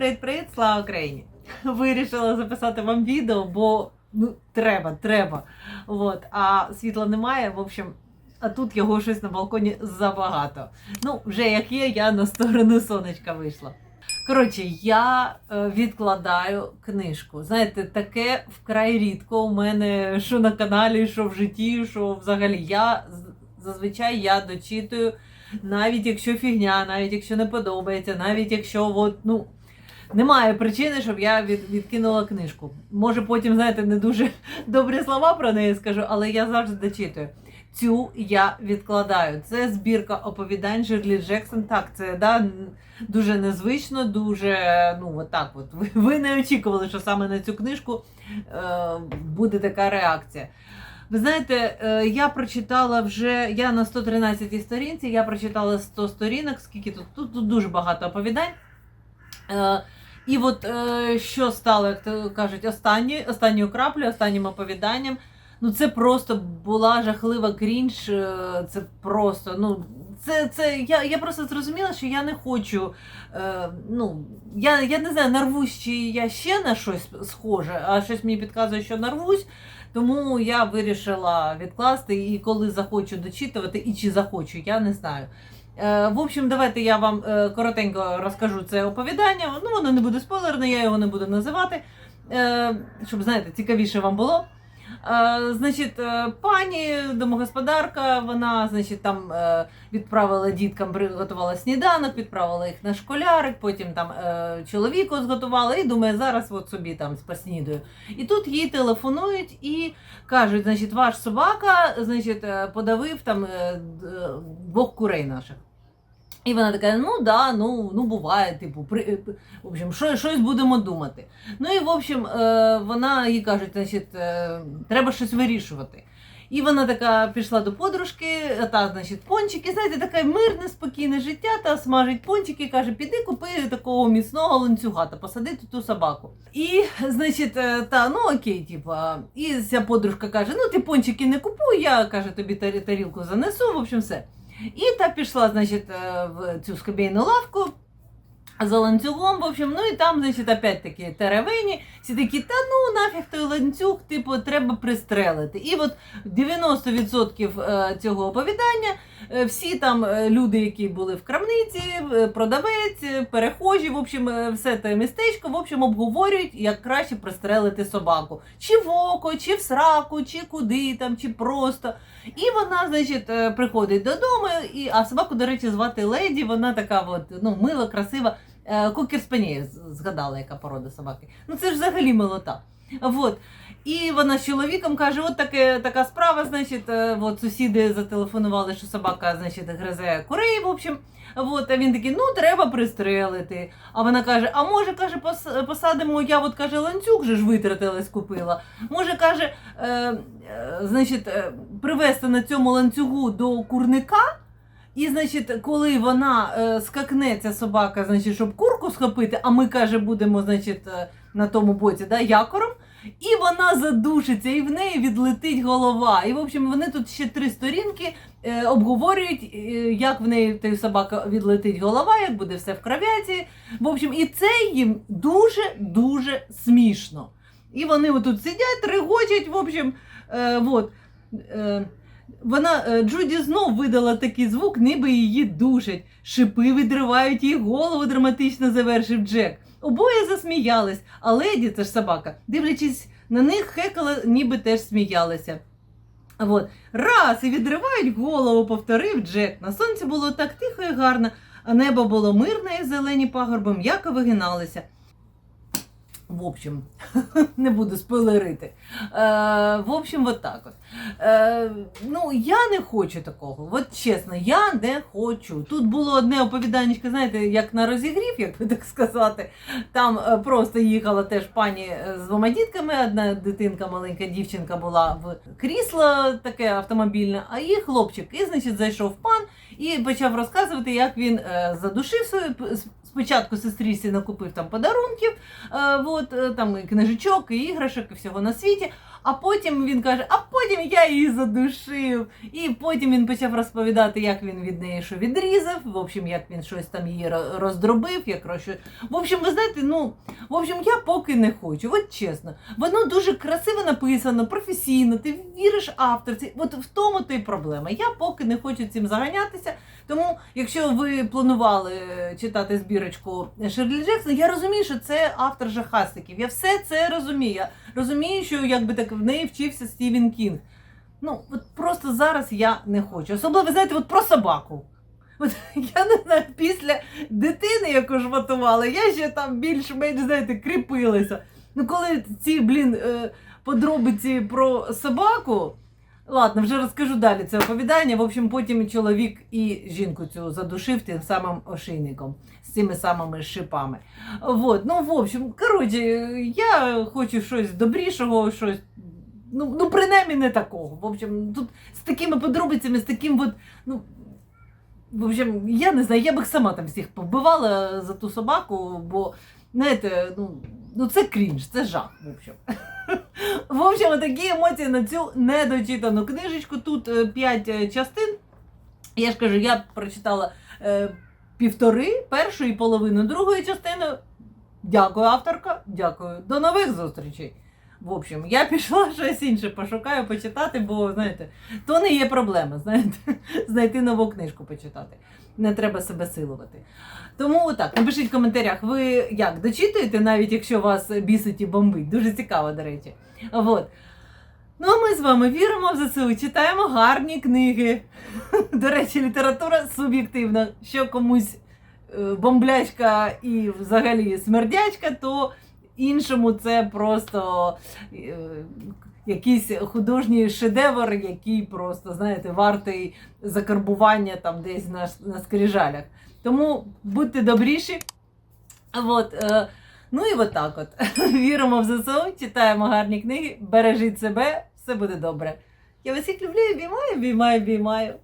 Привіт-привіт, слава Україні! Вирішила записати вам відео, бо ну, треба, треба. От, а світла немає, в общем, а тут його щось на балконі забагато. Ну, вже як є, я на сторону сонечка вийшла. Коротше, я е, відкладаю книжку. Знаєте, таке вкрай рідко у мене, що на каналі, що в житті, що взагалі. Я зазвичай я дочитую, навіть якщо фігня, навіть якщо не подобається, навіть якщо от, ну, немає причини, щоб я від, відкинула книжку. Може, потім, знаєте, не дуже добрі слова про неї скажу, але я завжди дочитую. Цю я відкладаю. Це збірка оповідань Жирлі Джексон. Так, це да, дуже незвично, дуже ну от. От ви, ви не очікували, що саме на цю книжку е, буде така реакція. Ви знаєте, е, я прочитала вже я на 113 сторінці, я прочитала 100 сторінок, скільки тут, тут, тут дуже багато оповідань. Е, і от е, що стало, як то кажуть, останні, останньою краплею, останнім оповіданням. Ну, це просто була жахлива крінж. е, Це просто, ну, це, це я, я просто зрозуміла, що я не хочу. Е, ну, я, я не знаю, нарвусь, чи я ще на щось схоже, а щось мені підказує, що нарвусь. Тому я вирішила відкласти і коли захочу дочитувати, і чи захочу, я не знаю. Е, В общем, давайте я вам е, коротенько розкажу це оповідання. Ну, воно не буде спойлерне, я його не буду називати, е, щоб, знаєте, цікавіше вам було. Е, Значить, е, пані домогосподарка, вона, значить, там е, відправила діткам, приготувала сніданок, відправила їх на школярик, потім там чоловіку зготувала і думає, зараз от собі там поснідаю. І тут їй телефонують і кажуть, значить, ваш собака, значить, подавив там двох курей наших. І вона така, ну да, ну, ну буває, типу, при, е, в общем, що, щось будемо думати. Ну і в общем, е, вона їй каже, значить, е, треба щось вирішувати. І вона така пішла до подружки, та, значить, пончики, знаєте, таке мирне, спокійне життя, та смажить пончики, каже, піди купи такого міцного ланцюга та посади ту собаку. І, значить, та, ну окей, типа, і ця подружка каже, ну ти пончики не купуй, я каже, тобі тарі- тарілку занесу, в общем, все. І та пішла, значить, е, в цю скобійну лавку за ланцюгом, в общем, ну і там, значить, опять-таки теревені, всі такі, та ну нафіг той ланцюг, типу, треба пристрелити. І от 90% е, цього оповідання, е, всі там е, люди, які були в крамниці, продавець, перехожі, в общем, все те містечко, в общем, обговорюють, як краще пристрелити собаку. Чи в око, чи в сраку, чи куди там, чи просто. І вона, значить, приходить додому, і, а собаку, до речі, звати Леді, вона така от, ну, мила, красива. Е, Кокер Спаніель згадала, яка порода собаки. Ну це ж взагалі милота. Вот. І вона з чоловіком каже: от таке, така справа, значить, е, от сусіди зателефонували, що собака значить, гризе курей, в общем. Вот, а він такий, ну треба пристрелити. А вона каже: А може, каже, пос- посадимо, я от каже, ланцюг же ж витратилась, купила. Може, каже, е, е, значить, е, привезти на цьому ланцюгу до курника. І, значить, коли вона е, скакне, ця собака, значить, щоб курку схопити, а ми, каже, будемо, значить, е, на тому боці, да, якором, і вона задушиться, і в неї відлетить голова. І, в общем, вони тут ще три сторінки е, обговорюють, е, як в неї та собака відлетить голова, як буде все в кров'яці. В общем, і це їм дуже-дуже смішно. І вони отут сидять, регочуть, в общем, е, вот. Е, вона е, Джуді знов видала такий звук, ніби її душать. Шипи відривають їй голову, драматично завершив Джек. Обоє засміялись, а леді, це ж собака, дивлячись на них, хекала, ніби теж сміялися. От. Раз і відривають голову, повторив Джек. На сонці було так тихо і гарно, а небо було мирне і зелені пагорби м'яко вигиналися. В общем, не буду спойлерити. Е, в общем, от так от. Е, ну, я не хочу такого. От чесно, я не хочу. Тут було одне оповіданнячко, знаєте, як на розігрів, як би так сказати. Там е, просто їхала теж пані е, з двома дітками. Одна дитинка, маленька дівчинка була в крісло таке автомобільне, а її хлопчик. І, значить, зайшов пан і почав розказувати, як він е, задушив свою спочатку сестрісі накупив там подарунків, е, от, е, там і книжечок, і іграшок, і всього на світі. А потім він каже: а потім я її задушив. І потім він почав розповідати, як він від неї що відрізав, в общем, як він щось там її роздробив, як роз... В общем, ви знаєте, ну, в общем, я поки не хочу, от чесно. Воно дуже красиво написано, професійно, ти віриш авторці. От в тому то й проблема. Я поки не хочу цим заганятися. Тому, якщо ви планували е, читати збірочку Шерлі Джексон, я розумію, що це автор жахастиків. Я все це розумію. Я розумію, що якби так в неї вчився Стівен Кінг. Ну, от просто зараз я не хочу. Особливо, ви знаєте, от про собаку. От я не знаю, після дитини, яку шматували, я ще там більш-менш, знаєте, кріпилася. Ну, коли ці, блін, е, подробиці про собаку. Ладно, вже розкажу далі це оповідання. В общем, потім чоловік і жінку цю задушив тим самим ошейником з цими самими шипами. Вот. Ну, в общем, коротше, я хочу щось добрішого, щось. Ну, ну, принаймні не такого. В общем, тут з такими подробицями, з таким от, ну. В общем, я не знаю, я б сама там всіх побивала за ту собаку, бо, знаєте, ну, ну це крінж, це жах, в общем. В общем, такі емоції на цю недочитану книжечку. Тут е, п'ять е, частин. Я ж кажу, я прочитала е, півтори першої половини другої частини. Дякую, авторка. Дякую. До нових зустрічей. В общем, я пішла щось інше пошукаю, почитати, бо знаєте, то не є проблема, знаєте, знайти нову книжку почитати. Не треба себе силувати. Тому отак, напишіть в коментарях, ви як дочитуєте, навіть якщо вас бісить і бомбить. Дуже цікаво, до речі. Вот. Ну, а ми з вами віримо в ЗСУ, читаємо гарні книги. До речі, література суб'єктивна. Що комусь е, бомблячка і взагалі смердячка, то іншому це просто е, якийсь художній шедевр, який просто, знаєте, вартий закарбування там десь на, на скрижалях. Тому будьте добріші. Вот, е, ну і от от. Віримо в ЗСУ, читаємо гарні книги, бережіть себе, все буде добре. Я вас всіх люблю, обіймаю, обіймаю, обіймаю.